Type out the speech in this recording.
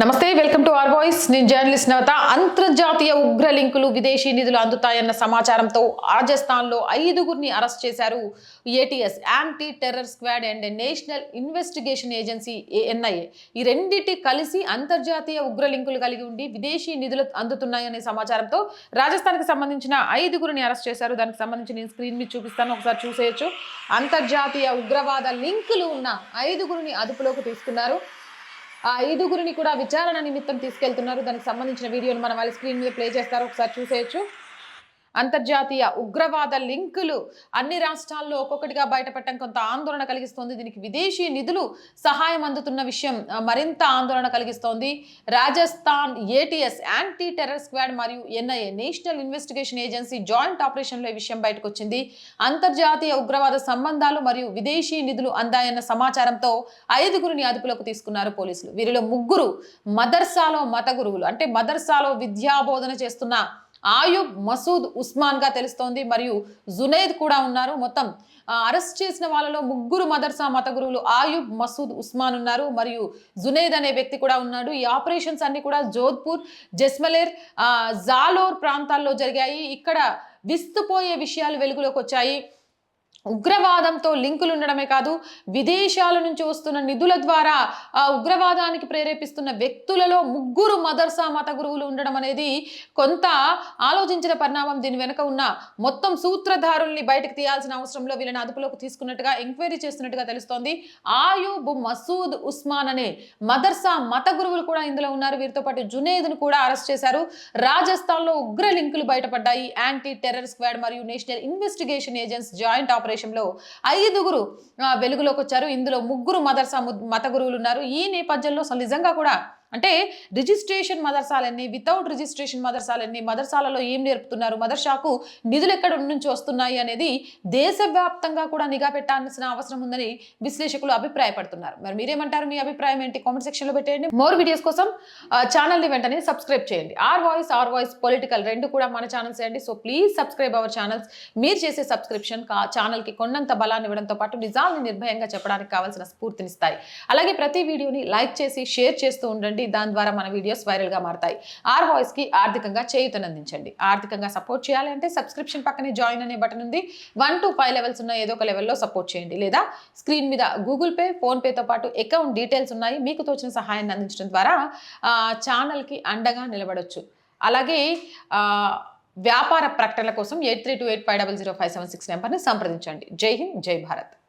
నమస్తే welcome to R voice. నేను journalist Navata. అంతర్జాతీయ ఉగ్ర లింకులు విదేశీ నిధులు అందుతాయన్న సమాచారంతో రాజస్థాన్లో ఐదుగురిని అరెస్ట్ చేశారు ATS anti terror squad and national investigation agency NIA ఈ రెండింటి కలిసి అంతర్జాతీయ ఉగ్ర లింకులు కలిగి ఉండి విదేశీ నిధులు అందుతున్నాయనే సమాచారంతో రాజస్థాన్కి సంబంధించిన ఐదుగురిని అరెస్ట్ చేశారు. దానికి సంబంధించి నేను స్క్రీన్ మీద చూపిస్తాను. ఒకసారి చూసేయచ్చు. అంతర్జాతీయ ఉగ్రవాద లింకులు ఉన్న ఐదుగురిని అదుపులోకి తీసుకున్నారు. ఆ ఐదుగురిని కూడా విచారణ నిమిత్తం తీసుకెళ్తున్నారు. దానికి సంబంధించిన వీడియోని మనం వాళ్ళ స్క్రీన్ మీద ప్లే చేస్తారు. ఒకసారి చూసేయచ్చు. అంతర్జాతీయ ఉగ్రవాద లింకులు అన్ని రాష్ట్రాల్లో ఒక్కొక్కటిగా బయటపడటం కొంత ఆందోళన కలిగిస్తోంది. దీనికి విదేశీ నిధులు సహాయం అందుతున్న విషయం మరింత ఆందోళన కలిగిస్తోంది. Rajasthan ATS anti terror squad మరియు NIA national investigation agency joint ఆపరేషన్లో ఈ విషయం బయటకు వచ్చింది అంతర్జాతీయ ఉగ్రవాద సంబంధాలు మరియు విదేశీ నిధులు అందాయన్న సమాచారంతో ఐదుగురిని అదుపులోకి తీసుకున్నారు పోలీసులు. వీరిలో ముగ్గురు మదర్సాలో మత గురువులు అంటే మదర్సాలో విద్యాబోధన చేస్తున్న ఆయుబ్ మసూద్ ఉస్మాన్గా తెలుస్తోంది. మరియు జునైద్ కూడా ఉన్నారు. మొత్తం అరెస్ట్ చేసిన వాళ్ళలో ముగ్గురు మదర్సా మత గురువులు ఆయుబ్ మసూద్ ఉస్మాన్ ఉన్నారు. మరియు జునైద్ అనే వ్యక్తి కూడా ఉన్నాడు. ఈ ఆపరేషన్స్ అన్ని కూడా జోధ్పూర్ జస్మలేర్ జాలోర్ ప్రాంతాల్లో జరిగాయి. ఇక్కడ విస్తుపోయే విషయాలు వెలుగులోకి వచ్చాయి. ఉగ్రవాదంతో లింకులు ఉండడమే కాదు విదేశాల నుంచి వస్తున్న నిధుల ద్వారా ఆ ఉగ్రవాదానికి ప్రేరేపిస్తున్న వ్యక్తులలో ముగ్గురు మదర్సా మత గురువులు ఉండడం అనేది కొంత ఆలోచించిన పరిణామం దీని వెనుక ఉన్న మొత్తం సూత్రధారుల్ని బయటకు తీయాల్సిన అవసరంలో వీళ్ళని అదుపులోకి తీసుకున్నట్టుగా ఎంక్వైరీ చేస్తున్నట్టుగా తెలుస్తోంది. ఆయూబ్ మసూద్ ఉస్మాన్ అనే మదర్సా మత గురువులు కూడా ఇందులో ఉన్నారు. వీరితో పాటు జునేద్ను కూడా అరెస్ట్ చేశారు. రాజస్థాన్లో ఉగ్ర లింకులు బయటపడ్డాయి. యాంటీ టెర్రర్ స్క్వాడ్ మరియు నేషనల్ ఇన్వెస్టిగేషన్ ఏజెన్స్ జాయింట్ ఆపరేషన్లో ఐదుగురు వెలుగులోకి వచ్చారు ఇందులో ముగ్గురు మదర్సా మత గురువులు ఉన్నారు ఈ నేపథ్యంలో అసలు నిజంగా కూడా అంటే రిజిస్ట్రేషన్ మదర్సాలన్నీ వితౌట్ రిజిస్ట్రేషన్ మదర్సాలన్నీ మదర్సాలలో ఏం నేర్పుతున్నారు? మదర్సాకు నిధులు ఎక్కడ నుంచి వస్తున్నాయి అనేది దేశవ్యాప్తంగా కూడా నిఘా పెట్టాల్సిన అవసరం ఉందని విశ్లేషకులు అభిప్రాయపడుతున్నారు. మరి మీరేమంటారు? మీ అభిప్రాయం ఏంటి? కామెంట్ సెక్షన్లో పెట్టేయండి. మోర్ వీడియోస్ కోసం ఛానల్ని వెంటనే సబ్స్క్రైబ్ చేయండి. R voice R voice political రెండు కూడా మన ఛానల్స్ అండి. So please subscribe our channels. మీరు చేసే సబ్స్క్రిప్షన్ ఛానల్కి కొండంత బలాన్ని ఇవ్వడంతో పాటు నిజాల్ని నిర్భయంగా చెప్పడానికి కావాల్సిన స్ఫూర్తినిస్తాయి. అలాగే ప్రతి వీడియోని లైక్ చేసి షేర్ చేస్తూ ఉండండి. దాని ద్వారా మన వీడియోస్ వైరల్గా మారతాయి. ఆర్ వాయిస్కి ఆర్థికంగా చేయుతనందించండి ఆర్థికంగా సపోర్ట్ చేయాలి అంటే సబ్స్క్రిప్షన్ పక్కనే జాయిన్ అనే బటన్ ఉంది. వన్ టు ఫైవ్ లెవెల్స్ ఉన్న ఏదో ఒక లెవెల్లో సపోర్ట్ చేయండి. లేదా స్క్రీన్ మీద గూగుల్ పే ఫోన్పేతో పాటు అకౌంట్ డీటెయిల్స్ ఉన్నాయి. మీకు తోచిన సహాయాన్ని అందించడం ద్వారా ఛానల్కి అండగా నిలబడొచ్చు. అలాగే వ్యాపార ప్రకటనల కోసం eight three two eight five double zero five seven six నెంబర్ని సంప్రదించండి. జై హింద్ జై భారత్.